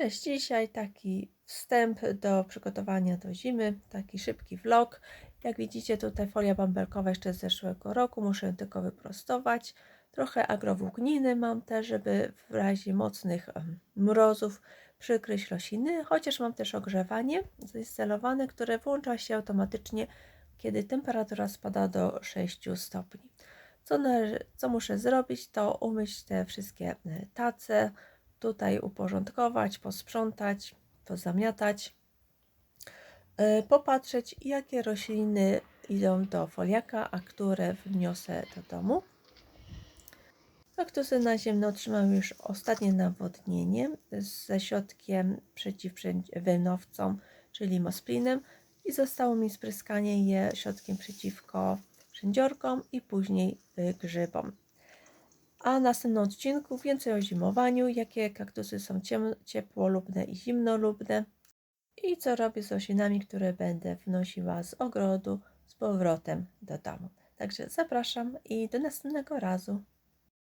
Cześć, dzisiaj taki wstęp do przygotowania do zimy, taki szybki vlog. Jak widzicie tutaj folia bąbelkowa jeszcze z zeszłego roku, muszę ją tylko wyprostować. Trochę agrowłókniny mam też, żeby w razie mocnych mrozów przykryć rośliny, chociaż mam też ogrzewanie zainstalowane, które włącza się automatycznie, kiedy temperatura spada do 6 stopni. Co, należy, co muszę zrobić, to umyć te wszystkie e, tace, tutaj uporządkować, posprzątać, pozamiatać, yy, popatrzeć, jakie rośliny idą do foliaka, a które wniosę do domu. Kaktusy naziemne otrzymały już ostatnie nawodnienie ze środkiem przeciwwylnowcą, czyli mosplinem i zostało mi spryskanie je środkiem przeciwko wszędziorkom i później y, grzybom. A następnym odcinku więcej o zimowaniu, jakie kaktusy są ciepłolubne i zimnolubne i co robię z roślinami, które będę wnosiła z ogrodu z powrotem do domu. Także zapraszam i do następnego razu.